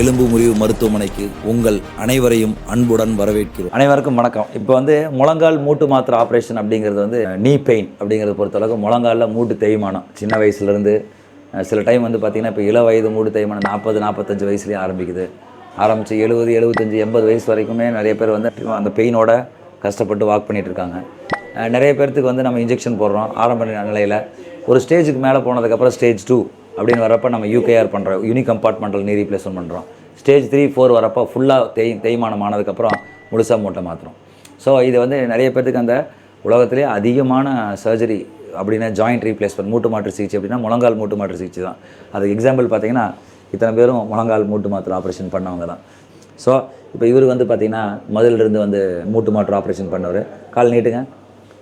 எலும்பு முறிவு மருத்துவமனைக்கு உங்கள் அனைவரையும் அன்புடன் வரவேற்கிறோம். அனைவருக்கும் வணக்கம். இப்போ வந்து முழங்கால் மூட்டு மாத்திரை ஆப்ரேஷன் அப்படிங்கிறது வந்து நீ பெயின் அப்படிங்கிறத பொறுத்தளவுக்கு முழங்காலில் மூட்டு தேய்மானம். சின்ன வயசுலேருந்து சில டைம் வந்து பார்த்திங்கன்னா இப்போ இள வயது மூட்டு தேய்மானம் நாற்பது நாற்பத்தஞ்சு வயசுலேயே ஆரம்பிக்குது. ஆரம்பித்து எழுபது எழுபத்தஞ்சி எண்பது வயசு வரைக்குமே நிறைய பேர் வந்து அந்த பெயினோட கஷ்டப்பட்டு வாக் பண்ணிகிட்டு இருக்காங்க. நிறைய பேர்த்துக்கு வந்து நம்ம இன்ஜெக்ஷன் போடுறோம் ஆரம்ப நிலையில். ஒரு ஸ்டேஜுக்கு மேலே போனதுக்கப்புறம் ஸ்டேஜ் டூ அப்படின்னு வரப்போ நம்ம யூகேஆர் பண்ணுறோம் யூனிக் கம்பார்ட்மெண்டல் நீ ரீப்ளேஸ்மெண்ட் பண்ணுறோம் ஸ்டேஜ் த்ரீ ஃபோர் வரப்போ ஃபுல்லாக தேய் தேய்மானம் ஆனதுக்கப்புறம் முழுசாக மூட்டை மாற்றுறோம் ஸோ இது வந்து நிறைய பேர்த்துக்கு அந்த உலகத்திலே அதிகமான சர்ஜரி அப்படின்னா ஜாயிண்ட் ரீப்ளேஸ்மெண்ட் மூட்டு மாற்று சிகிச்சை அப்படின்னா முழங்கால் மூட்டு மாற்று சிகிச்சை தான். அதுக்கு எக்ஸாம்பிள் பார்த்தீங்கன்னா இத்தனை பேரும் முழங்கால் மூட்டு மாற்று ஆப்ரேஷன் பண்ணவங்க தான். ஸோ இப்போ இவர் வந்து பார்த்தீங்கன்னா முதல்ல வந்து மூட்டு மாற்று ஆப்ரேஷன் பண்ணவர். கால் நீட்டுங்க.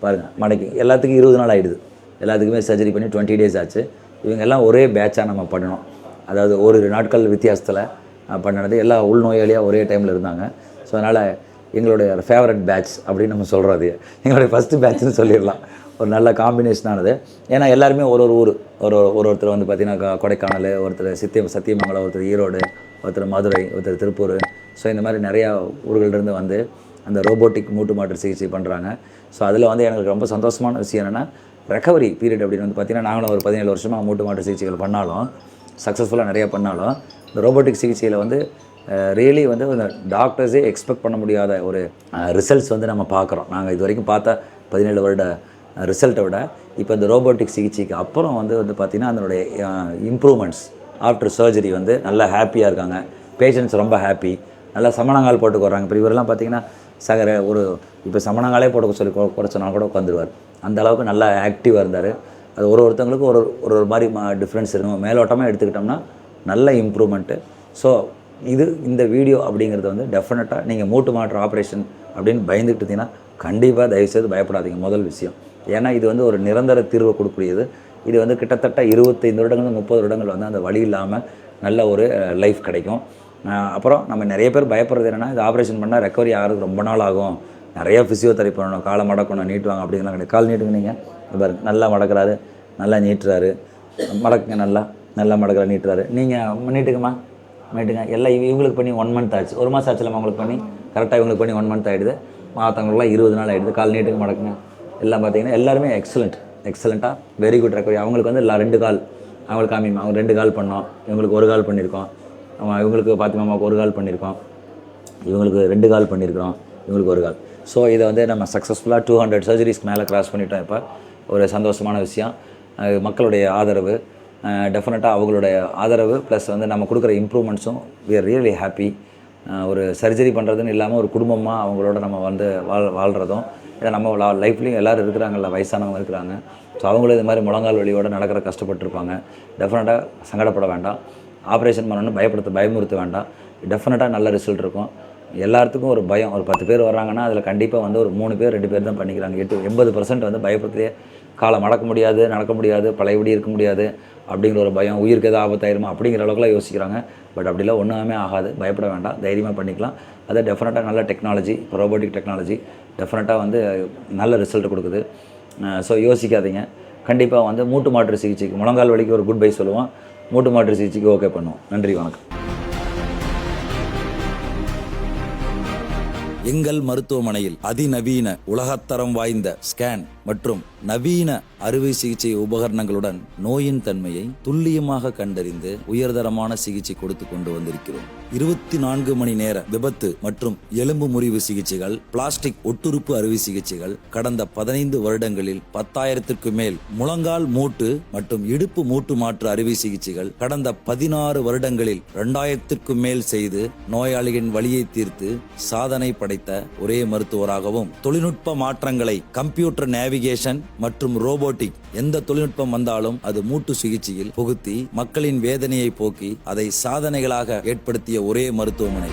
பாருங்கள் மடக்கி. எல்லாத்துக்கும் இருபது நாள் ஆகிடுது எல்லாத்துக்குமே சர்ஜரி பண்ணி டுவெண்ட்டி டேஸ் ஆச்சு. இவங்கெல்லாம் ஒரே பேட்சாக நம்ம பண்ணணும். அதாவது ஒரு நாட்கள் வித்தியாசத்தில் பண்ணினது. எல்லா உள்நோயாளியாக ஒரே டைமில் இருந்தாங்க. ஸோ அதனால் எங்களுடைய ஃபேவரட் பேட்ச் அப்படின்னு நம்ம சொல்கிறோம் அது. எங்களுடைய ஃபஸ்ட்டு பேட்ச்னு சொல்லிடலாம். ஒரு நல்ல காம்பினேஷனானது ஏன்னா எல்லாருமே ஒரு ஒரு ஊர். ஒரு ஒரு ஒருத்தர் வந்து பார்த்திங்கன்னா கொடைக்கானல் ஒருத்தர் சித்தியம் சத்தியமங்கலம் ஒருத்தர் ஈரோடு ஒருத்தர் மதுரை ஒருத்தர் திருப்பூர். ஸோ இந்த மாதிரி நிறையா ஊர்கள்லேருந்து வந்து அந்த ரோபோட்டிக் மூட்டு மாற்று சிகிச்சை பண்ணுறாங்க ஸோ அதில் வந்து எனக்கு ரொம்ப சந்தோஷமான விஷயம் என்னென்னா ரெக்கவரி பீரியட் அப்படின்னு வந்து பார்த்திங்கன்னா நாங்களும் ஒரு பதினேழு வருஷமாக மூட்டு மாற்று சிகிச்சைகள் பண்ணாலும் சக்ஸஸ்ஃபுல்லாக நிறையா பண்ணாலும் இந்த ரோபோட்டிக் சிகிச்சையில் வந்து ரியலி வந்து அந்த டாக்டர்ஸே எக்ஸ்பெக்ட் பண்ண முடியாத ஒரு ரிசல்ட்ஸ் வந்து நம்ம பார்க்குறோம். நாங்கள் இது வரைக்கும் பார்த்த பதினேழு வருட ரிசல்ட்டை விட இப்போ இந்த ரோபோட்டிக் சிகிச்சைக்கு அப்புறம் வந்து வந்து பார்த்திங்கன்னா அதனுடைய இம்ப்ரூவ்மெண்ட்ஸ் ஆஃப்டர் சர்ஜரி வந்து நல்லா ஹாப்பியாக இருக்காங்க. பேஷண்ட்ஸ் ரொம்ப ஹாப்பி நல்லா சமணங்கால் போட்டுக்கு வர்றாங்க இப்போ இவரெல்லாம் பார்த்தீங்கன்னா சகர ஒரு இப்போ சமணங்காலே போட சொல்லி கொ- கூட சொன்னால் கூட உட்காந்துருவார் அந்த அளவுக்கு நல்லா ஆக்டிவாக இருந்தார். அது ஒரு ஒருத்தவங்களுக்கும் ஒரு ஒரு ஒரு மாதிரி மா டிஃப்ரென்ஸ் இருக்கும். மேலோட்டமாக எடுத்துக்கிட்டோம்னா நல்ல இம்ப்ரூவ்மெண்ட்டு ஸோ இது இந்த வீடியோ அப்படிங்கிறது வந்து டெஃபினட்டாக நீங்கள் மூட்டு மாற்று ஆப்ரேஷன் அப்படின்னு பயந்துக்கிட்டு இருந்தீங்கன்னா கண்டிப்பாக தயவுசெய்து பயப்படாதீங்க. முதல் விஷயம். ஏன்னா இது வந்து ஒரு நிரந்தர தீர்வை கொடுக்கக்கூடியது. இது வந்து கிட்டத்தட்ட இருபத்தைந்து வருடங்கள் முப்பது வருடங்கள் வந்து அந்த வழி இல்லாமல் நல்ல ஒரு லைஃப் கிடைக்கும். அப்புறம் நம்ம நிறைய பேர் பயப்படுறது என்னென்னா இது ஆப்ரேஷன் பண்ணால் ரெக்கவரி ஆகிறதுக்கு ரொம்ப நாள் ஆகும். நிறைய ஃபிசியோதெரப்பி பண்ணணும் காலை மடக்கணும் நீட்டுவாங்க அப்படிங்கலாம் கிடையாது. கால் நீட்டுங்க நீங்கள் பாருங்க நல்லா மடக்கிறாரு நல்லா நீட்டுறாரு. மடக்குங்க நல்லா நல்லா மடக்கிற நீட்டுறாரு. நீங்கள் நீட்டுக்குமா நீட்டுங்க. எல்லாம் இவ- இவங்களுக்கு பண்ணி ஒன் மந்த் ஆச்சு. ஒரு மாதம் ஆச்சு இல்லாமல் உங்களுக்கு பண்ணி? கரெக்டாக இவங்களுக்கு பண்ணி ஒன் மந்த் ஆகிடுது மற்றவங்களுக்குலாம் இருபது நாள் ஆகிடுது கால் நீட்டுக்கு மடக்குங்க. எல்லாம் பார்த்தீங்கன்னா எல்லாருமே எக்ஸலண்ட் எக்ஸலண்ட்டாக வெரி குட் ரெக்கவரி அவங்களுக்கு வந்து எல்லா ரெண்டு கால். அவங்களுக்கு காமிமா அவங்க ரெண்டு கால் பண்ணோம். இவங்களுக்கு ஒரு கால் பண்ணியிருக்கோம். நம்ம இவங்களுக்கு பாத்திமாமாவுக்கு ஒரு கால் பண்ணியிருக்கோம் இவங்களுக்கு ரெண்டு கால் பண்ணியிருக்கிறோம் இவங்களுக்கு ஒரு கால். ஸோ இதை வந்து நம்ம சக்ஸஸ்ஃபுல்லாக டூ ஹண்ட்ரட் சர்ஜரிஸ்க்கு மேலே க்ராஸ் பண்ணிட்டோம் இப்போ. ஒரு சந்தோஷமான விஷயம். மக்களுடைய ஆதரவு. டெஃபினட்டாக அவங்களுடைய ஆதரவு. ப்ளஸ் வந்து நம்ம கொடுக்குற இம்ப்ரூவ்மெண்ட்ஸும் வி ஆர் ரியலி ஹாப்பி ஒரு சர்ஜரி பண்ணுறதுன்னு இல்லாமல் ஒரு குடும்பமாக அவங்களோட நம்ம வந்து வாழ் வாழ்கிறதும் ஏன்னா நம்ம லைஃப்லேயும் எல்லோரும் இருக்கிறாங்கல்ல வயசானவங்க இருக்கிறாங்க. ஸோ அவங்களும் இது மாதிரி முழங்கால் வழியோடு நடக்கிற கஷ்டப்பட்டிருப்பாங்க. டெஃபினட்டாக சங்கடப்பட வேண்டாம். ஆப்ரேஷன் பண்ணணும்னு பயப்படுத்த பயமுறுத்த வேண்டாம். டெஃபினட்டாக நல்ல ரிசல்ட் இருக்கும். எல்லாத்துக்கும் ஒரு பயம். ஒரு பத்து பேர் வர்றாங்கன்னா அதில் கண்டிப்பாக வந்து ஒரு மூணு பேர் ரெண்டு பேர் தான் பண்ணிக்கிறாங்க. எட்டு எண்பது பர்சன்ட் வந்து பயப்படுத்தே காலை மடக்க முடியாது நடக்க முடியாது பழையபடி இருக்க முடியாது அப்படிங்கிற ஒரு பயம். உயிருக்கு எதாவது ஆபத்தாயிருமா அப்படிங்கிற அளவுக்குலாம் யோசிக்கிறாங்க. பட் அப்படிலாம் ஒன்றுமே ஆகாது. பயப்பட வேண்டாம். தைரியமாக பண்ணிக்கலாம். அது டெஃபினட்டாக நல்ல டெக்னாலஜி ரோபோட்டிக் டெக்னாலஜி டெஃபினட்டாக வந்து நல்ல ரிசல்ட் கொடுக்குது. ஸோ யோசிக்காதீங்க. கண்டிப்பாக வந்து மூட்டு மாற்று சிகிச்சைக்கு முழங்கால் வலிக்கு ஒரு குட் பை சொல்லுவோம். மூட்டு மாற்று சிகிச்சைக்கு ஓகே பண்ணுவோம். நன்றி வணக்கம். எங்கள் மருத்துவமனையில் அதிநவீன உலகத்தரம் வாய்ந்த ஸ்கேன் மற்றும் நவீன அறுவை சிகிச்சை உபகரணங்களுடன் நோயின் தன்மையை துல்லியமாக கண்டறிந்து உயர்தரமான சிகிச்சை கொடுத்து கொண்டு வந்திருக்கிறோம். இருபத்தி நான்கு மணி நேர விபத்து மற்றும் எலும்பு முறிவு சிகிச்சைகள் பிளாஸ்டிக் ஒட்டுறுப்பு அறுவை சிகிச்சைகள் கடந்த பதினைந்து வருடங்களில் பத்தாயிரத்திற்கு மேல் முழங்கால் மூட்டு மற்றும் இடுப்பு மூட்டு மாற்று அறுவை சிகிச்சைகள் கடந்த பதினாறு வருடங்களில் இரண்டாயிரத்திற்கும் மேல் செய்து நோயாளிகளின் வழியை தீர்த்து சாதனை படைத்த ஒரே மருத்துவராகவும் தொழில்நுட்ப மாற்றங்களை கம்ப்யூட்டர் நேவிகேஷன் மற்றும் ரோபோட்டிக் எந்த தொழில்நுட்பம் வந்தாலும் அது மூட்டு சிகிச்சையில் புகுத்தி மக்களின் வேதனையை போக்கி அதை சாதனைகளாக ஏற்படுத்திய ஒரே மருத்துவமனை.